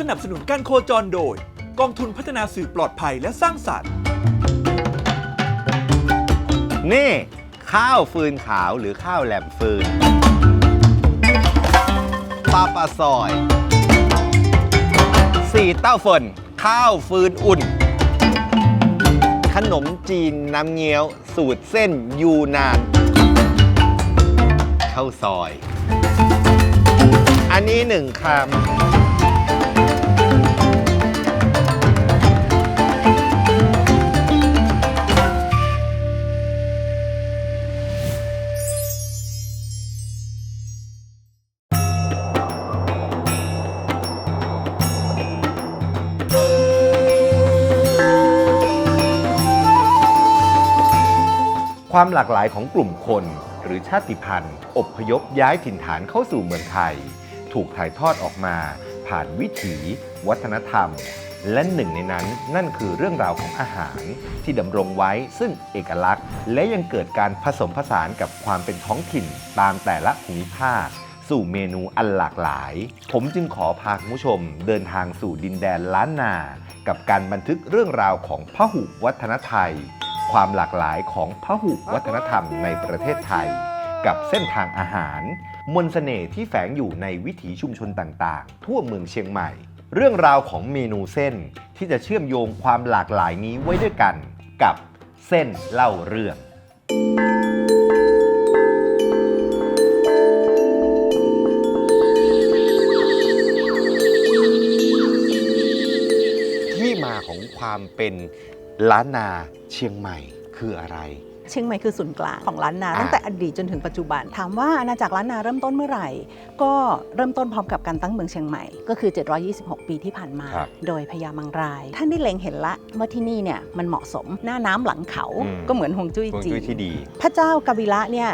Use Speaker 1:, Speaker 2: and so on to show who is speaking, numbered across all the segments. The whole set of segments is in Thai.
Speaker 1: สนับสนุนการโคจรโดย กองทุนพัฒนาสื่อปลอดภัยและสร้างสรรค์
Speaker 2: นี่ ข้าวฟืนขาวหรือข้าวแหลมฟืนปลาปลาซอยสี่เต้าฝนข้าวฟืนอุ่น ขนมจีนน้ำเงี้ยว สูตรเส้นยูนานข้าวซอย อันนี้หนึ่งคำ ความหลากหลายของกลุ่มคน หรือชาติพันธุ์อบพยพย้ายถิ่นฐานเข้าสู่เมืองไทย ถูกถ่ายทอดออกมา ผ่านวิถี วัฒนธรรม และหนึ่งในนั้นนั่นคือเรื่องราวของอาหาร ที่ดำรงไว้ซึ่งเอกลักษณ์ และยังเกิดการผสมผสานกับความเป็นท้องถิ่นตามแต่ละภูมิภาค สู่เมนูอันหลากหลาย ผมจึงขอพาคุณผู้ชม เดินทางสู่ดินแดนล้านนา กับการบันทึกเรื่องราวของพหุวัฒนไทย ความหลากหลายของพหุวัฒนธรรมในประเทศไทย กับเส้นทางอาหาร มนต์เสน่ห์ที่แฝงอยู่ในวิถีชุมชนต่างๆ ทั่วเมืองเชียงใหม่ เรื่องราวของเมนูเส้นที่จะเชื่อมโยงความหลากหลายนี้ไว้ด้วยกัน กับเส้นเล่าเรื่องที่มาของความเป็น ล้านนาเชียงใหม่คืออะไร
Speaker 3: เชียงใหม่คือศูนย์กลางของล้านนา
Speaker 2: อ่า
Speaker 3: ตั้งแต่อดีตจนถึงปัจจุบัน ถามว่าอาณาจักรล้านนาเริ่มต้นเมื่อไหร่ ก็เริ่มต้นพร้อมกับการตั้งเมืองเชียงใหม่ ก็คือ 726 ปีที่ผ่านมา
Speaker 2: ครับ
Speaker 3: โดยพญามังราย ท่านได้เล็งเห็นละว่าที่นี่เนี่ยมันเหมาะสมหน้าน้ำหลังเขา
Speaker 2: อืม
Speaker 3: ก็เหมือนฮวงจุ้ย
Speaker 2: ฮวง
Speaker 3: จี
Speaker 2: จุ้ย
Speaker 3: น
Speaker 2: ที่ดี
Speaker 3: พระเจ้ากาวิระเนี่ย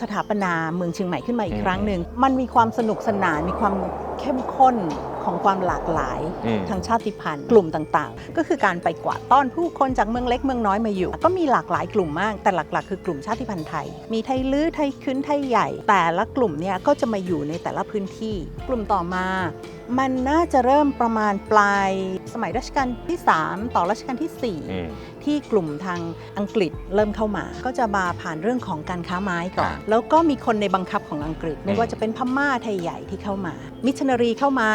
Speaker 3: สถาปนาเมืองเชียงใหม่ขึ้นมาอี
Speaker 2: อื
Speaker 3: ก
Speaker 2: ม
Speaker 3: ครั้งหนึ่งมันมีความสนุกสนานมีความเข้มข้น ของความหลากหลาย
Speaker 2: อืม
Speaker 3: ทางชาติพันธุ์กลุ่มต่างๆ ก็คือการไปกวาดต้อนผู้คนจากเมืองเล็กเมืองน้อยมาอยู่ ก็มีหลากหลายกลุ่มมาก แต่หลักๆ คือกลุ่มชาติพันธุ์ไทย มีไทยลื้อไทยคืนไทยใหญ่ แต่ละกลุ่มเนี่ยก็จะมาอยู่ในแต่ละพื้นที่ กลุ่มต่อมา มันน่าจะเริ่มประมาณปลายสมัยรัชกาลที่ 3 ต่อรัชกาลที่ 4
Speaker 2: อืม
Speaker 3: ที่กลุ่มทางอังกฤษเริ่มเข้ามา ก็จะมาผ่านเรื่องของการค้าไม้ก่อน
Speaker 2: อ่า
Speaker 3: แล้วก็มีคนในบังคับของอังกฤษ ไม่ว่าจะเป็นพม่าไทยใหญ่ที่เข้ามา มิชชันนารีเข้ามา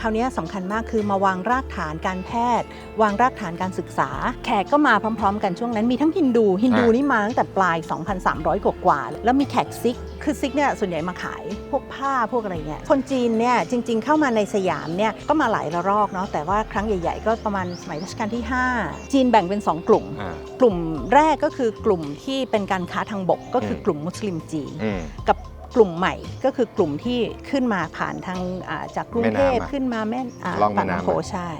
Speaker 3: คราวนี้สำคัญมากคือมาวางรากฐานการแพทย์ วางรากฐานการศึกษา แขกก็มาพร้อม ๆ กันช่วงนั้นมีทั้งฮินดูฮินดู
Speaker 2: อ่านี่
Speaker 3: นี่มาตั้งแต่ปลาย 2,300 กว่ากว่าๆแล้วมีแขกซิก คือซิกเนี่ยส่วนใหญ่มาขายพวกผ้าพวกอะไรเงี้ยคนจีนเนี่ยจริง ๆ เข้ามาในสยามเนี่ยก็มาหลายระลอกเนาะแต่ว่าครั้งใหญ่ ๆ ก็ประมาณสมัยรัชกาลที่ 5 จีนแบ่งเป็น 2 กลุ่ม
Speaker 2: อ่า
Speaker 3: กลุ่มแรกก็คือกลุ่มที่เป็นการค้าทางบกก็คืออ
Speaker 2: ม
Speaker 3: กลุ่มมุสลิมจีน
Speaker 2: อืม
Speaker 3: กับ กลุ่มใหม่ก็คือกลุ่มที่ขึ้นมาผ่านทางอ่าจากกรุงเทพ
Speaker 2: แม่น้ำอะ
Speaker 3: ขึ้นมาแม่า
Speaker 2: ล่องแม่
Speaker 3: ปาก
Speaker 2: น้ำ
Speaker 3: น้ำโข
Speaker 2: อะ
Speaker 3: ใช่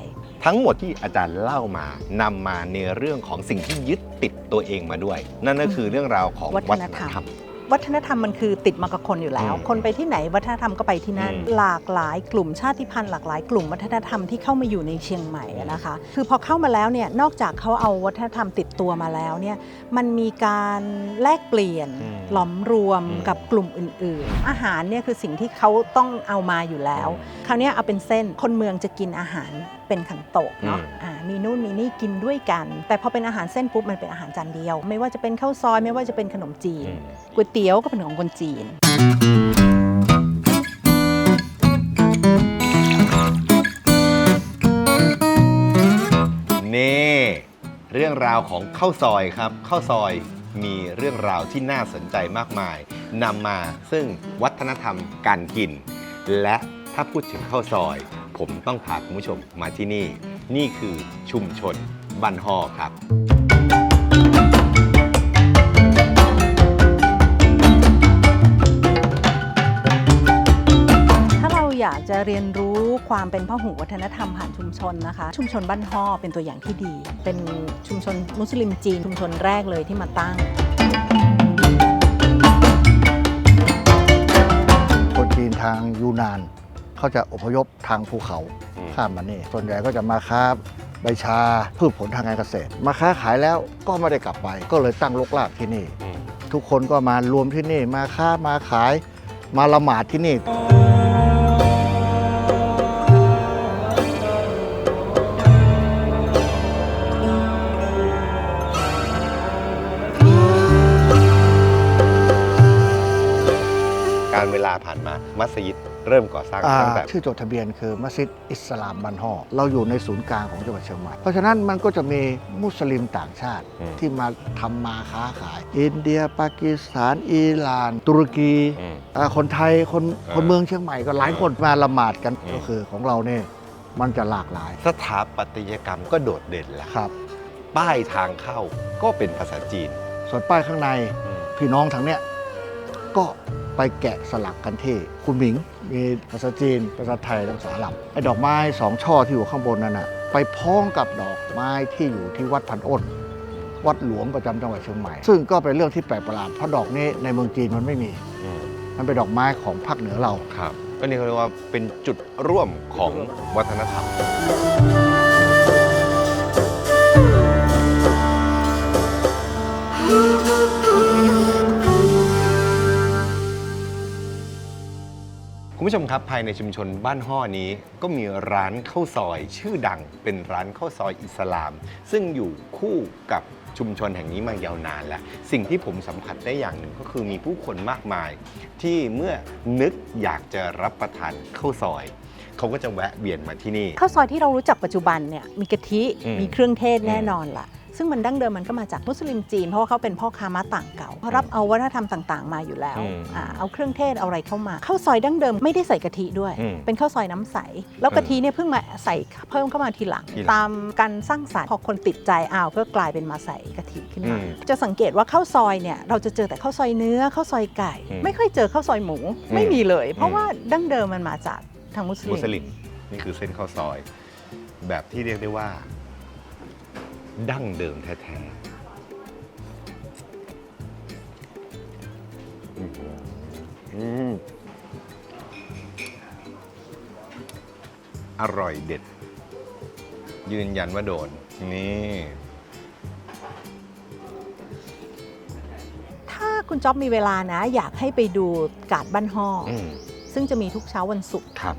Speaker 2: ทั้งหมดที่อาจารย์เล่ามานำมาในเรื่องของสิ่งที่ยึดติดตัวเองมาด้วย นั่นก็คือเรื่องราวของ
Speaker 3: วั
Speaker 2: วั
Speaker 3: ฒ
Speaker 2: ฒ
Speaker 3: น
Speaker 2: น
Speaker 3: ธรรม
Speaker 2: ธรรม
Speaker 3: วัฒนธรรมมันคือติดมากับคนอยู่แล้ว
Speaker 2: อืม
Speaker 3: คนไปที่ไหนวัฒนธรรมก็ไปที่นั่น
Speaker 2: อืม
Speaker 3: หลากหลายกลุ่มชาติพันธุ์หลากหลายกลุ่มวัฒนธรรมที่เข้ามาอยู่ในเชียงใหม่อะนะคะ คือพอเข้ามาแล้วเนี่ยนอกจากเขาเอาวัฒนธรรมติดตัวมาแล้วเนี่ยมันมีการแลกเปลี่ยน
Speaker 2: อืม
Speaker 3: หลอมรวม
Speaker 2: อืม
Speaker 3: กับกลุ่มอื่น ๆ อาหารเนี่ยคือสิ่งที่เขาต้องเอามาอยู่แล้วคราวเนี้ยเอาเป็นเส้นคนเมืองจะกินอาหาร เป็นขันโตกเนาะ
Speaker 2: อืม
Speaker 3: อ่ามีนู่นมีนี่กินด้วยกัน แต่พอเป็นอาหารเส้นปุ๊บมันเป็นอาหารจานเดียว ไม่ว่าจะเป็นข้าวซอยไม่ว่าจะเป็นขนมจีน
Speaker 2: อืม
Speaker 3: ก๋วยเตี๋ยวก็เป็นของคนจีน
Speaker 2: นี่เรื่องราวของข้าวซอยครับข้าวซอยมีเรื่องราวที่น่าสนใจมากมายนำมาซึ่งวัฒนธรรมการกิน และถ้าพูดถึงข้าวซอย ผมต้องพาคุณผู้ชมมาที่นี่ นี่คือชุมชนบ้านฮอครับ
Speaker 3: ถ้าเราอยากจะเรียนรู้ความเป็นพหุวัฒนธรรมผ่านชุมชนนะคะ ชุมชนบ้านฮอเป็นตัวอย่างที่ดี เป็นชุมชนมุสลิมจีน ชุมชนแรกเลยที่มาตั้ง
Speaker 4: คนจีนทางยูนาน เขาจะอพยพทางภูเขา
Speaker 2: อืม
Speaker 4: ข้ามมานี่ ส่วนใหญ่ก็จะมาค้าใบชาพืชผลทางการเกษตร มาค้าขายแล้วก็ไม่ได้กลับไป ก็เลยตั้งลกลากที่นี่ทุกคนก็มารวมที่นี่มาค้ามาขาย มาละหมาดที่นี่
Speaker 2: การเวลาผ่านมามัสยิด เริ่มก่อสร้าง
Speaker 4: อ่า
Speaker 2: ตั้งแต่
Speaker 4: ชื่อจดทะเบียนคือมัสยิดอิสลามบันฮอเราอยู่ในศูนย์กลางของจังหวัดเชียงใหม่เพราะฉะนั้นมันก็จะมีมุสลิมต่างชาติ
Speaker 2: อืม
Speaker 4: ที่มาทำมาค้าขาย อินเดียปากีสถานอิหร่าน ตุรกี
Speaker 2: อืม
Speaker 4: อ่าคนไทยคน
Speaker 2: เออ
Speaker 4: คนเมืองเชียงใหม่ก็หลายคนมาละหมาดกัน
Speaker 2: อืม
Speaker 4: ก็คือของเราเนี่ยมันจะหลากหลาย
Speaker 2: สถาปัตยกรรมก็โดดเด่นละ
Speaker 4: ครับ
Speaker 2: ป้ายทางเข้าก็เป็นภาษาจีน
Speaker 4: ส่วนป้ายข้างในพี่น้องทางเนี้ยก็ ไปแกะสลักกันที่คุณหมิง มีภาษาจีน ภาษาไทยและภาษาอาหรับไอ้ดอกไม้สองช่อที่อยู่ข้างบนนั่นน่ะไปพ้องกับดอกไม้ที่อยู่ที่วัดพันอ้นวัดหลวงประจำจังหวัดเชียงใหม่ ซึ่งก็เป็นเรื่องที่แปลกประหลาดเพราะดอกนี้ในเมืองจีนมันไม่มี
Speaker 2: อืม
Speaker 4: มันเป็นดอกไม้ของภาคเหนือเรา
Speaker 2: ครับก็นี่เขาเรียกว่าเป็นจุดร่วมของวัฒนธรรมคุ ผู้ชมครับภายในชุมชนบ้านห่อนี้ก็มีร้านข้าวซอยชื่อดังเป็นร้านข้าวซอยอิสลาม ซึ่งอยู่คู่กับชุมชนแห่งนี้มายาวนานแล้ว สิ่งที่ผมสัมผัสได้อย่างหนึ่งก็คือมีผู้คนมากมาย ที่เมื่อนึกอยากจะรับประทานข้าวซอย เขาก็จะแวะเวียนมาที่นี่
Speaker 3: ข้าวซอยที่เรารู้จักปัจจุบันเนี่ยมีกะทิ
Speaker 2: อืม
Speaker 3: มีเครื่องเทศแน่
Speaker 2: อืม
Speaker 3: นอนล่ะ ซึ่งมันดั้งเดิมมันก็มาจากมุสลิมจีน เพราะว่าเขาเป็นพ่อค้าม้าต่างเก่าเขารับเอาวัฒนธรรมต่าง ๆ มาอยู่แล้ว
Speaker 2: อืม
Speaker 3: อ่าเอาเครื่องเทศเอาอะไรเข้ามาข้าวซอยดั้งเดิมไม่ได้ใส่กะทิด้วย
Speaker 2: อืม
Speaker 3: เป็นข้าวซอยน้ำใส แล้วกะทิเนี่ยเพิ่งมาใส่เพิ่มเข้ามาทีหลัง
Speaker 2: ทีหลัง
Speaker 3: ตามการสร้างสรรค์พอคนติดใจอ้าวก็กลายเป็นมาใส่กะทิขึ้นมา
Speaker 2: อืม
Speaker 3: จะสังเกตว่าข้าวซอยเนี่ยเราจะเจอแต่ข้าวซอยเนื้อข้าวซอยไก่
Speaker 2: อืม
Speaker 3: ไม่ค่อยเจอข้าวซอยหมูไม่มีเลย เพ
Speaker 2: อื
Speaker 3: ราะ
Speaker 2: ม
Speaker 3: ว่าดั้งเดิมมันมาจากทางมุสลิ
Speaker 2: มุ
Speaker 3: ม
Speaker 2: สลิม นี่คือเส้นข้าวซอย แบบที่เรียกได้ว่า ดั้งเดิมแท้ๆอื้อหืออืมอร่อยเด็ด ยืนยันว่าโดน นี่
Speaker 3: ถ้าคุณจ๊อบมีเวลานะ อยากให้ไปดูกาดบ้านห่ออ
Speaker 2: อืม
Speaker 3: ซึ่งจะมีทุกเช้าวันศุกร์
Speaker 2: ครับ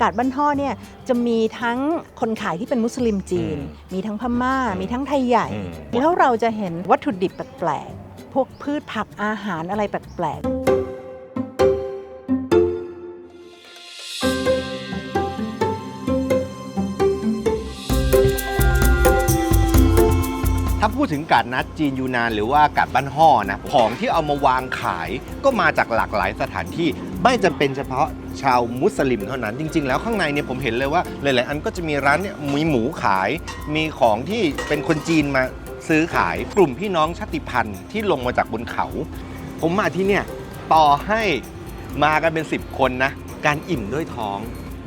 Speaker 3: กาดบ้านห่อเนี่ยจะมีทั้งคนขายที่เป็นมุสลิมจีน
Speaker 2: อืม
Speaker 3: มีทั้งพม่า
Speaker 2: อืม
Speaker 3: มีทั้งไทยใหญ่
Speaker 2: อืม
Speaker 3: แล้วเราจะเห็นวัตถุดิบแปลกๆ พวกพืชผักอาหารอะไรแปลกๆ
Speaker 2: ถ้าพูดถึงกาดนัดจีนยูนานหรือว่ากาดบ้านห่อนะของที่เอามาวางขายก็มาจากหลากหลายสถานที่ ไม่จำเป็นเฉพาะชาวมุสลิมเท่านั้น จริง ๆ แล้วข้างในเนี่ยผมเห็นเลยว่าหลาย ๆ อันก็จะมีร้านเนี่ยมีหมูขาย มีของที่เป็นคนจีนมาซื้อขายกลุ่มพี่น้องชาติพันธุ์ที่ลงมาจากบนเขา ผมมาที่เนี่ยต่อให้มากันเป็น 10 คนนะ การอิ่มด้วยท้อง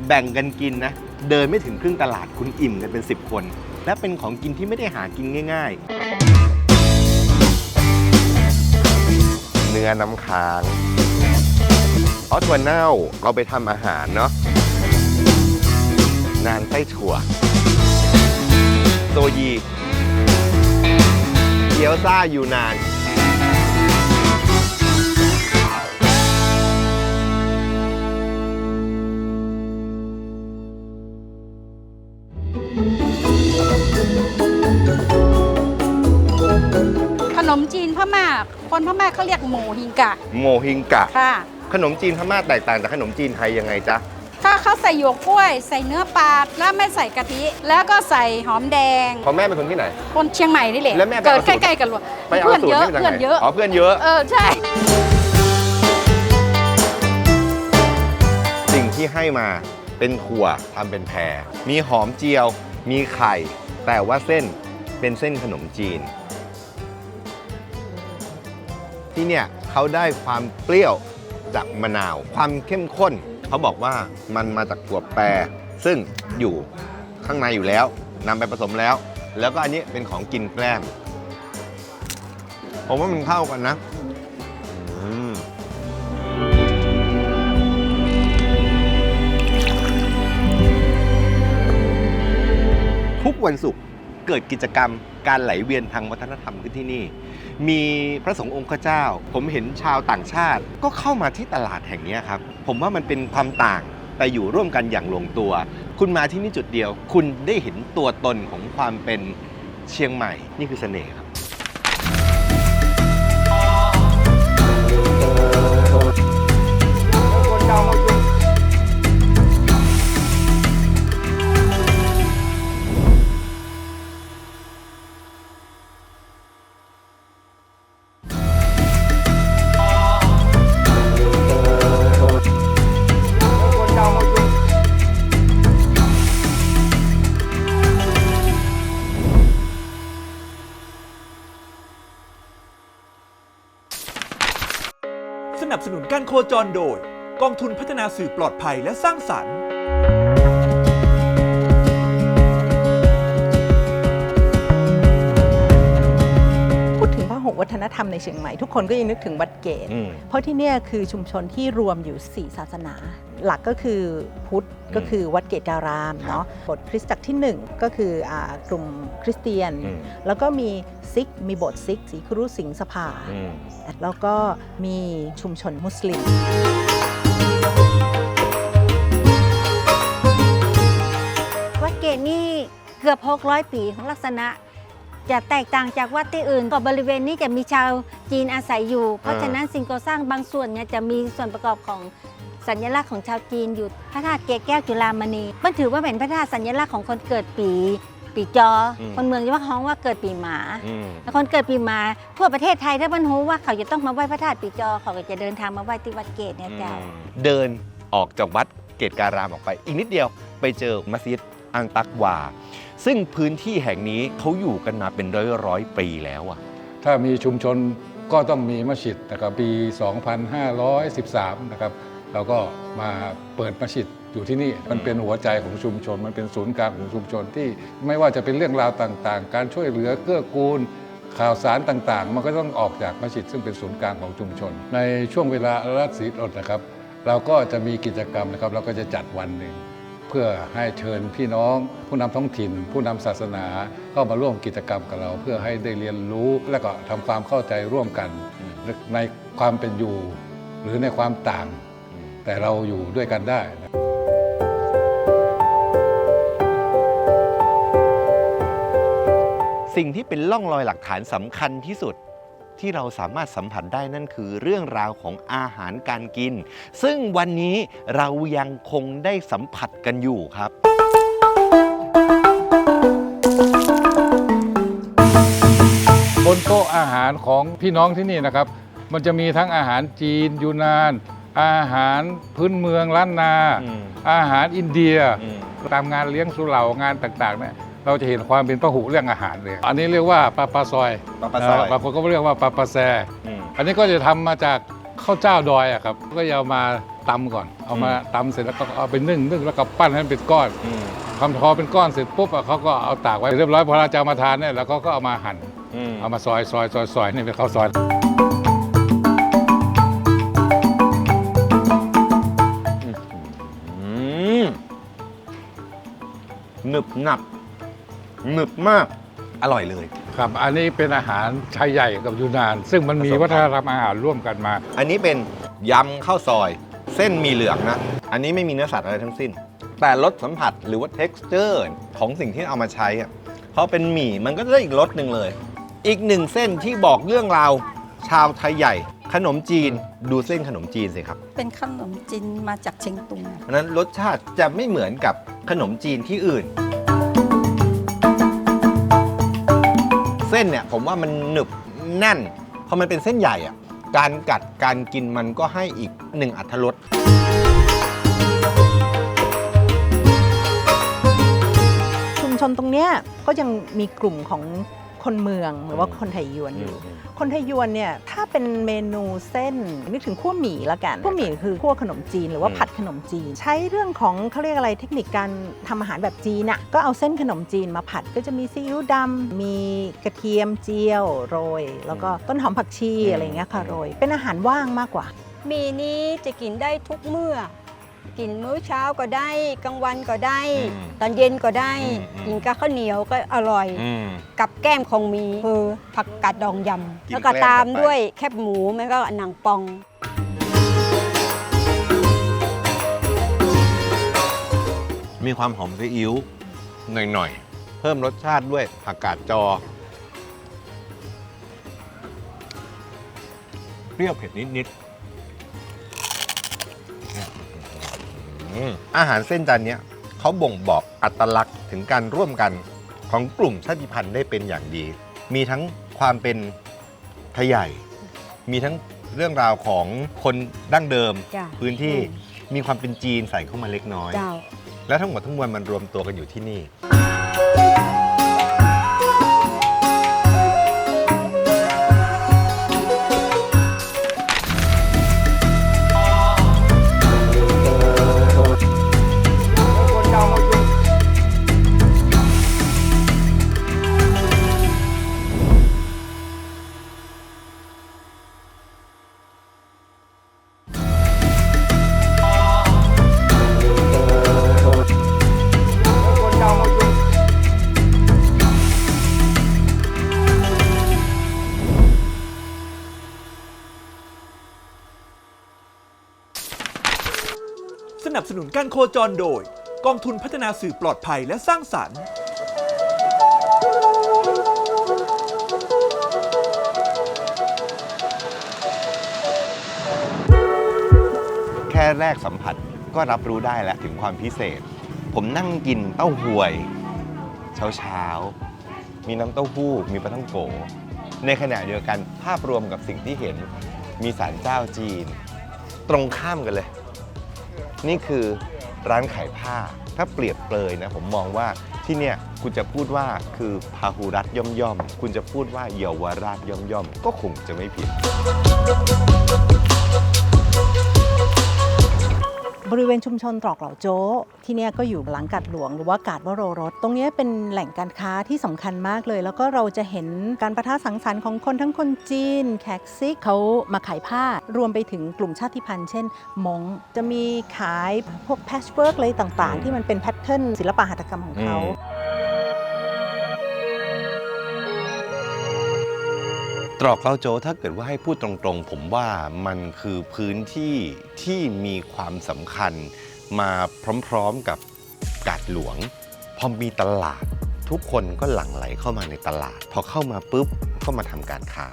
Speaker 2: แบ่งกันกินนะ เดินไม่ถึงครึ่งตลาดคุณอิ่มกันเป็น 10 คน และเป็นของกินที่ไม่ได้หากินง่าย ๆ เนื้อน้ำค้าง อ๋อถั่วเน่าเอาไปทำอาหารเนาะนานไส้ถั่วโซยีเกี๊ยวซ่าอยู่นาน
Speaker 5: ขนมจีนพม่า คนพม่าเขาเรียกหมูฮิงกะ
Speaker 2: โมฮิงกะ
Speaker 5: ค่ะ
Speaker 2: ขนมจีนพม่าแตกต่างจากขนมจีนไทยยังไงจ๊ะ
Speaker 5: ถ้าเขาใส่หยวกกล้วย ใส่เนื้อปลาแล้วไม่ใส่กะทิ แล้วก็ใส่หอมแดง
Speaker 2: พอแม่เป็นคนที่ไหน
Speaker 5: คนเชียงใหม่นี่แหละ
Speaker 2: แล้วแม่ไป
Speaker 5: เกิด
Speaker 2: เอาสูตร
Speaker 5: ใกล้ๆกันเลย
Speaker 2: ไปเอา
Speaker 5: เพื่อน
Speaker 2: สูต
Speaker 5: เย
Speaker 2: ร
Speaker 5: อะ
Speaker 2: นี่มาจาก
Speaker 5: เพื่อน
Speaker 2: ไหน
Speaker 5: เยอะ
Speaker 2: อ๋อเพื่อนเยอะ
Speaker 5: เออใช่
Speaker 2: สิ่งที่ที่ให้มาเป็นถั่วทำเป็นแพร มีหอมเจียว มีไข่ แต่ว่าเส้นเป็นเส้นขนมจีน ที่เนี่ยเขาได้ความเปรี้ยว จากมะนาว ความเข้มข้น เขาบอกว่ามันมาจากถั่วแปร ซึ่งอยู่ข้างในอยู่แล้วนำไปผสมแล้ว แล้วก็อันนี้เป็นของกินแกล้มผมว่ามันเข้ากันนะอืมทุกวันศุกร์เกิดกิจกรรมการไหลเวียนทางวัฒนธรรมขึ้นที่นี่ มีพระสงฆ์องค์เจ้า ผมเห็นชาวต่างชาติก็เข้ามาที่ตลาดแห่งนี้ครับ ผมว่ามันเป็นความต่างแต่อยู่ร่วมกันอย่างลงตัว คุณมาที่นี่จุดเดียว คุณได้เห็นตัวตนของความเป็นเชียงใหม่ นี่คือเสน่ห์ครับ
Speaker 1: จรโดย กองทุนพัฒนาสื่อปลอดภัยและสร้างสรรค์
Speaker 3: พูดถึงพหุวัฒนธรรมในเชียงใหม่ ทุกคนก็ยังนึกถึงวัดเกต
Speaker 2: อืม
Speaker 3: เพราะที่เนี่ยคือชุมชนที่รวมอยู่ 4 ศาสนา หลักก็คือพุทธก็คือวัดเกตการามเนาะบทคริสตจักรที่ 1 ก็คืออากลุ่มคริสเตียน
Speaker 2: อืม
Speaker 3: แล้วก็มีซิก มีโบสถ์ซิกสีครุสิงห์สภา
Speaker 2: อืม
Speaker 3: แล้วก็มีชุมชนมุสลิม
Speaker 6: วัดเกตนี่เกือบ 600 ปีของลักษณะ จะแตกต่างจากวัดที่อื่นก็บริเวณนี้จะมีชาวจีนอาศัยอยู่ เพราะฉะนั้นสิ่งก่อสร้างบางส่วนเนี่ยจะมีส่วนประกอบของสัญลักษณ์ของชาวจีนอยู่พระธาตุเกศแก้วจุฬามณีมันถือว่าเป็นพระธาตุสัญลักษณ์ของคนเกิดปี ปีจออ
Speaker 2: ม
Speaker 6: คนเมืองจะว่าฮ้องว่าเกิดปีหมา
Speaker 2: อืม
Speaker 6: แล้วคนเกิดปีหมาทั่วประเทศไทยถ้ามันรู้ว่าเขาจะต้องมาไหว้พระธาตุปีจอเขาก็จะเดินทางมาไหว้ที่วัดเกตเนี่ยเจ้า
Speaker 2: เดินออกจากวัดเกตการามออกไป อีกนิดเดียวไปเจอมัสยิด อังตักวา ซึ่งพื้นที่แห่งนี้เขาอยู่กันมาเป็นร้อยร้อยปีแล้วอะ
Speaker 7: ถ้ามีชุมชนก็ต้องมีมัสยิดนะครับปี 2513 นะครับเราก็มาเปิดมัสยิดอยู่ที่นี่มันเป็นหัวใจของชุมชน มันเป็นศูนย์กลางของชุมชนที่ไม่ว่าจะเป็นเรื่องราวต่างๆ การช่วยเหลือเกื้อกูลข่าวสารต่างๆ มันก็ต้องออกจากมัสยิดซึ่งเป็นศูนย์กลางของชุมชน ในช่วงเวลารัศสีอดนะครับ เราก็จะมีกิจกรรมนะครับ เราก็จะจัดวันหนึ่ง พื่อให้เชิญพี่น้อง ผู้นำท้องถิ่น ผู้นำศาสนาเข้ามาร่วมกิจกรรมกับเรา เพื่อให้ได้เรียนรู้และก็ทำความเข้าใจร่วมกัน ในความเป็นอยู่ หรือในความต่าง แต่เราอยู่ด้วยกันได้
Speaker 2: สิ่งที่เป็นล่องรอยหลักฐานสำคัญที่สุด ที่เราสามารถสัมผัสได้นั่นคือเรื่องราวของอาหารการกิน ซึ่งวันนี้เรายังคงได้สัมผัสกันอยู่ครับ
Speaker 7: บนโต๊ะอาหารของพี่น้องที่นี่นะครับ มันจะมีทั้งอาหารจีนยูนาน อาหารพื้นเมืองล้านนา
Speaker 2: อืม
Speaker 7: อาหารอินเดีย
Speaker 2: อืม
Speaker 7: ตามงานเลี้ยงสุเหร่างานต่างๆเนี่ย เราจะเห็นความเป็นพหุเรื่องอาหารเลย อันนี้เรียกว่าปลาปลาซอย
Speaker 2: ปลาปลาซอย
Speaker 7: เบางคนก็เรียกว่าปลาปลาแซ
Speaker 2: อืม
Speaker 7: อันนี้ก็จะทำมาจากข้าวเจ้าดอยอะครับ ก็จะเอามาตำก่อน เอามาตำเสร็จแล้วก็เอาไปนึ่งนึ่งแล้วก็ปั้นให้มันเป็นก้อน
Speaker 2: อืม
Speaker 7: ทำทอเป็นก้อนเสร็จปุ๊บอะเขาก็เอาตากไว้เรียบร้อยพอเราจะเอามาทานเนี่ยเราก็ก็เอามาหั่น
Speaker 2: อืม
Speaker 7: เอามาซอยซอยซอยซอยนี่เป็นข้าวซอย
Speaker 2: อืมหนึบหนับ หนึบมากอร่อยเลย
Speaker 7: ครับ อันนี้เป็นอาหารชายใหญ่กับยูนาน ซึ่งมันมี
Speaker 2: ผสมกัน
Speaker 7: วัฒนธรรมอาหารร่วมกันมา
Speaker 2: อันนี้เป็นยำข้าวซอย เส้นมีเหลืองนะ อันนี้ไม่มีเนื้อสัตว์อะไรทั้งสิ้น แต่รสสัมผัสหรือว่า texture ของสิ่งที่เอามาใช้อะเพราะเป็นหมี่มันก็จะได้อีกรสหนึ่งเลย อีกหนึ่งเส้นที่บอกเรื่องราวชาวไทยใหญ่ ขนมจีนดูเส้นขนมจีนสิครับ
Speaker 5: เป็นขนมจีนมาจากเชียงตุง
Speaker 2: เพราะฉะนั้นรสชาติจะไม่เหมือนกับขนมจีนที่อื่น เส้นเนี่ยผมว่ามันหนึบแน่นพอมันเป็นเส้นใหญ่อะการกัดการกินมันก็ให้อีกหนึ่งอัตรสชุมชน
Speaker 3: ตรงเนี้ยก็ยังมีกลุ่มของ คนเมืองหรือว่าคนไทยยวนอยู่ คนไทยยวนเนี่ยถ้าเป็นเมนูเส้นนึกถึงขั้วหมี่ละกันขั้วหมี่คือขั้วขนมจีนหรือว่า
Speaker 2: อืม
Speaker 3: ผัดขนมจีน ใช้เรื่องของเขาเรียกอะไรเทคนิคการทำอาหารแบบจีนน่ะก็เอาเส้นขนมจีนมาผัดก็จะมีซีอิ๊วดำมีกระเทียมเจียวโรย แล้วก็ต้นหอมผักชีอะไรอย่างเงี้ยค่ะโรย เป็นอาหารว่างมากกว่า
Speaker 8: มีนี้จะกินได้ทุกเมื่อ กินมื้อเช้าก็ได้กลางวันก็ได้
Speaker 2: อืม
Speaker 8: ตอนเย็นก็ได้
Speaker 2: อืมอืม
Speaker 8: กินกับข้าวเหนียวก็อร่อย
Speaker 2: อืม
Speaker 8: กับแก้มคงมีคือผักกาดดองย
Speaker 2: กินำ
Speaker 8: แล้วก็
Speaker 2: แกล้ม
Speaker 8: ตาม
Speaker 2: เข้าไป
Speaker 8: ด้วยแคบหมูไม่ก็หนังปอง
Speaker 2: มีความหอมซีอิ๊วหน่อยๆ เพิ่มรสชาติด้วยผักกาดจอ เปรี้ยวเผ็ดนิด อืมอาหารเส้นจานเนี้ยเขาบ่งบอกอัตลักษณ์ถึงการร่วมกันของกลุ่มชาติพันธุ์ได้เป็นอย่างดี มีทั้งความเป็นไทยใหญ่ มีทั้งเรื่องราวของคนดั้งเดิม
Speaker 8: จ้ะ
Speaker 2: พื้นที่
Speaker 8: อืม
Speaker 2: มีความเป็นจีนใส่เข้ามาเล็กน้อย
Speaker 8: เจ้า
Speaker 2: แล้วทั้งหมดทั้งมวลมันรวมตัวกันอยู่ที่นี่
Speaker 9: คน นั
Speaker 1: บสนุนการโคจรโดย กองทุนพัฒนาสื่อปลอดภัยและสร้างสรรค์
Speaker 2: แค่แรกสัมผัสก็รับรู้ได้แล้วถึงความพิเศษ ผมนั่งกินเต้าหวย เช้าเช้าๆมีน้ำเต้าหู้ มีปลาท่องโก ในขณะเดียวกันภาพรวมกับสิ่งที่เห็น มีศาลเจ้าจีน ตรงข้ามกันเลย นี่คือร้านขายผ้า ถ้าเปรียบเปรยนะผมมองว่าที่เนี่ยคุณจะพูดว่าคือพาหุรัตย่อมย่อม คุณจะพูดว่าเยาวราชย่อมย่อม ก็คงจะไม่ผิด
Speaker 3: บริเวณชุมชนตรอกเหล่าโจ้ที่นี่ก็อยู่หลังกาดหลวงหรือว่ากาดวโรรส ตรงนี้เป็นแหล่งการค้าที่สำคัญมากเลย แล้วก็เราจะเห็นการประทะสังสรรค์ของคนทั้งคนจีน แขกซิกเขามาขายผ้ารวมไปถึงกลุ่มชาติพันธุ์ เช่นมงจะมีขายพวกแพชเวิร์กอะไรต่างๆ ที่มันเป็นแพทเทิร์นศิลปะหัตถกรรมของเขา
Speaker 2: รอกเล่าโจถ้าเกิดว่าให้พูดตรงๆ ผมว่ามันคือพื้นที่ที่มีความสำคัญมาพร้อมๆกับกาดหลวง พอมีตลาด ทุกคนก็หลั่งไหลเข้ามาในตลาด พอเข้ามาปุ๊บก็มาทำการค้า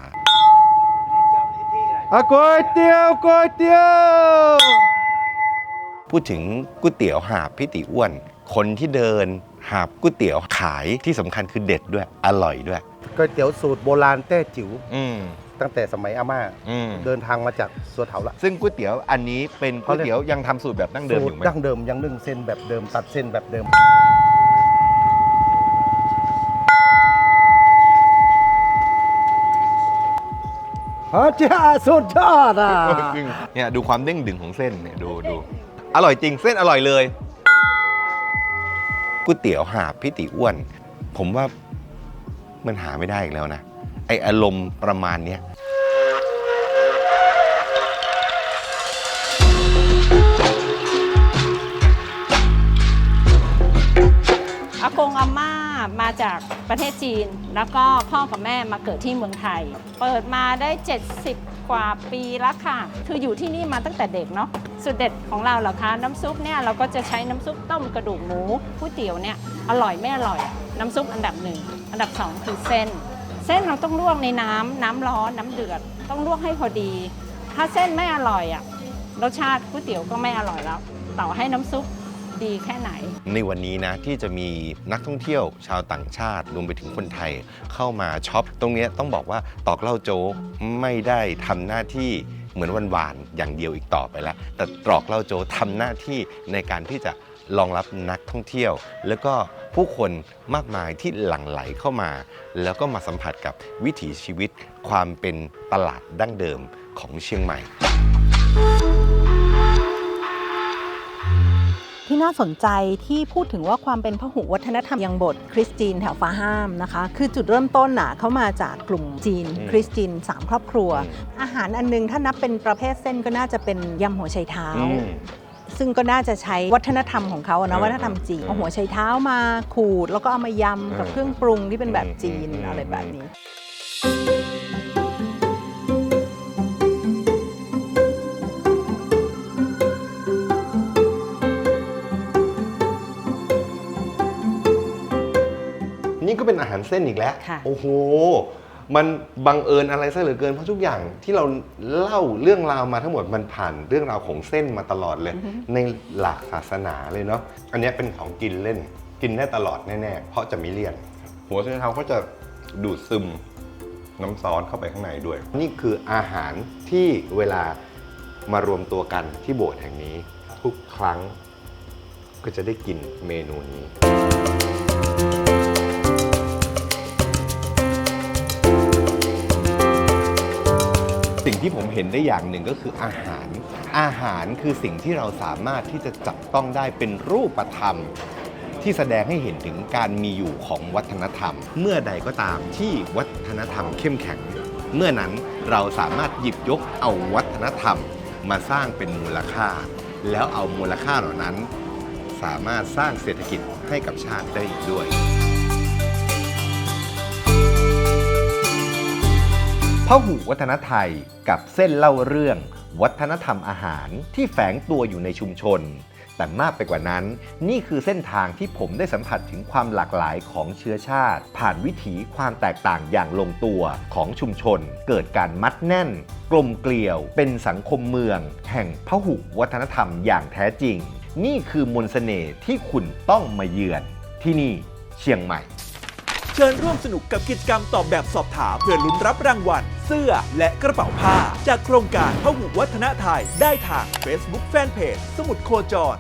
Speaker 4: อะก๋วยเตี๋ยวก๋วยเตี๋ยว
Speaker 2: พูดถึงก๋วยเตี๋ยวหาบพี่ติอ้วน คนที่เดินหาบก๋วยเตี๋ยวขายที่สำคัญคือเด็ดด้วยอร่อยด้วย
Speaker 10: ก๋วยเตี๋ยวสูตรโบราณแต้จิ๋ว
Speaker 2: อืม
Speaker 10: ตั้งแต่สมัยอาม่า
Speaker 2: อืม
Speaker 10: เดินทางมาจากสัวเถาละ
Speaker 2: ซึ่งก๋วยเตี๋ยวอันนี้เป็นก๋วยเตี๋ยวยังทำสูตรแบบดั้งเดิมอ
Speaker 10: สูต
Speaker 2: ยู่
Speaker 10: ร
Speaker 2: ไหม
Speaker 10: ดั้งเดิมยังนึ่งเส้นแบบเดิม ตัดเส้นแบบเดิม
Speaker 4: อาจารย์สุดยอดอะ
Speaker 2: เนี่ยดูความเด้งดึงของเส้นเนี่ยดูดูอร่อยจริงเส้นอร่อยเลยก๋วยเตี๋ยวหาบพี่ติอ้วน ผมว่า มันหาไม่ได้อีกแล้วนะ ไออารมณ์ประมาณเนี้ย
Speaker 5: อากงอาม่ามาจากประเทศจีน แล้วก็พ่อกับแม่มาเกิดที่เมืองไทย เปิดมาได้ 70 กว่าปีแล้วค่ะ คืออยู่ที่นี่มาตั้งแต่เด็กเนาะสุดเด็ดของเราเหรอคะ น้ำซุปเนี่ยเราก็จะใช้น้ำซุปต้มกระดูกหมูก๋วยเตี๋ยวเนี่ย อร่อยไม่อร่อยน้ำซุปอันดับหนึ่งอันดับสองคือเส้น เส้นเราต้องลวกในน้ำน้ำร้อนน้ำเดือด ต้องลวกให้พอดี ถ้าเส้นไม่อร่อยอะรสชาติก๋วยเตี๋ยวก็ไม่อร่อยแล้ว ต่อให้น้ำซุปดีแค่ไหน
Speaker 2: ในวันนี้นะที่จะมีนักท่องเที่ยวชาวต่างชาติรวมไปถึงคนไทยเข้ามาช็อป ตรงเนี้ยต้องบอกว่าตอกเหล่าโจ๊กไม่ได้ทำหน้าที่เหมือนวันวานอย่างเดียวอีกต่อไปแล้ว แต่ตรอกเหล่าโจ๊กทำหน้าที่ในการที่จะ รองรับนักท่องเที่ยว แล้วก็ผู้คนมากมายที่หลั่งไหลเข้ามา แล้วก็มาสัมผัสกับวิถีชีวิตความเป็นตลาดดั้งเดิมของเชียงใหม่
Speaker 3: ที่น่าสนใจที่พูดถึงว่าความเป็นพหุวัฒนธรรมยังบทคริสจีนแถวฟ้าห้ามนะคะ คือจุดเริ่มต้นน่ะเขามาจากกลุ่มจีน
Speaker 2: อืม
Speaker 3: คริสจีนสามครอบครัว
Speaker 2: อืม
Speaker 3: อาหารอันนึงถ้านับเป็นประเภทเส้นก็น่าจะเป็นยำหัวไชเท้า
Speaker 2: อืม
Speaker 3: ซึ่งก็น่าจะใช้วัฒนธรรมของเขาอะ
Speaker 2: อื
Speaker 3: นะ
Speaker 2: ม
Speaker 3: วัฒนธรรมจีน
Speaker 2: อืม
Speaker 3: เอาหัวไชเท้ามาขูด แล้วก็เอามายำกับ
Speaker 2: อืม
Speaker 3: เครื่องปรุงที่เป็นแบบจีน
Speaker 2: อืม
Speaker 3: อะไรแบบนี้
Speaker 2: นี่ก็เป็นอาหารเส้นอีกแล้ว
Speaker 5: ค่ะ
Speaker 2: โอ้โห มันบังเอิญอะไรซะเหลือเกินเพราะทุกอย่างที่เราเล่าเรื่องราวมาทั้งหมดมันผ่านเรื่องราวของเส้นมาตลอดเลย ในหลากศาสนาเลยเนาะอันเนี้ยเป็นของกินเล่น กินได้ตลอดแน่ๆเพราะจะไม่เลี่ยน หัวไชเท้าก็จะดูดซึมน้ำซอสเข้าไปข้างในด้วย นี่คืออาหารที่เวลามารวมตัวกันที่โบสถ์แห่งนี้ ทุกครั้งก็จะได้กินเมนูนี้ สิ่งที่ผมเห็นได้อย่างหนึ่งก็คืออาหาร อาหารคือสิ่งที่เราสามารถที่จะจับต้องได้เป็นรูปธรรม ที่แสดงให้เห็นถึงการมีอยู่ของวัฒนธรรม เมื่อใดก็ตามที่วัฒนธรรมเข้มแข็ง เมื่อนั้นเราสามารถหยิบยกเอาวัฒนธรรมมาสร้างเป็นมูลค่า แล้วเอามูลค่าเหล่านั้น สามารถสร้างเศรษฐกิจให้กับชาติได้อีกด้วย หูวัฒนไทยกับเส้นเล่าเรื่อง วัฒนธรรมอาหารที่แฝงตัวอยู่ในชุมชน แต่มากไปกว่านั้น นี่คือเส้นทางที่ผมได้สัมผัสถึงความหลากหลายของเชื้อชาติ ผ่านวิถีความแตกต่างอย่างลงตัวของชุมชน เกิดการมัดแน่น กลมเกลียว เป็นสังคมเมือง แห่งพหุวัฒนธรรมอย่างแท้จริง นี่คือมนต์เสน่ห์ที่คุณต้องมาเยือน ที่นี่เชียงใหม่
Speaker 1: เชิญร่วมสนุกกับกิจกรรมตอบแบบสอบถามเพื่อลุ้นรับรางวัล สื้อและกระเป๋าผ้า จากโครงการพหุวัฒนไทยได้ทาง Facebook Fanpage สมุดโคจร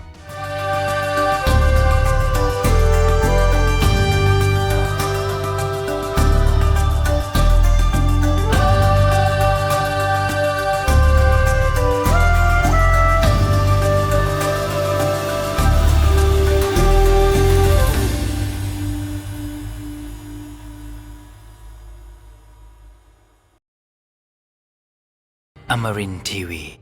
Speaker 11: Amarin Tiwi.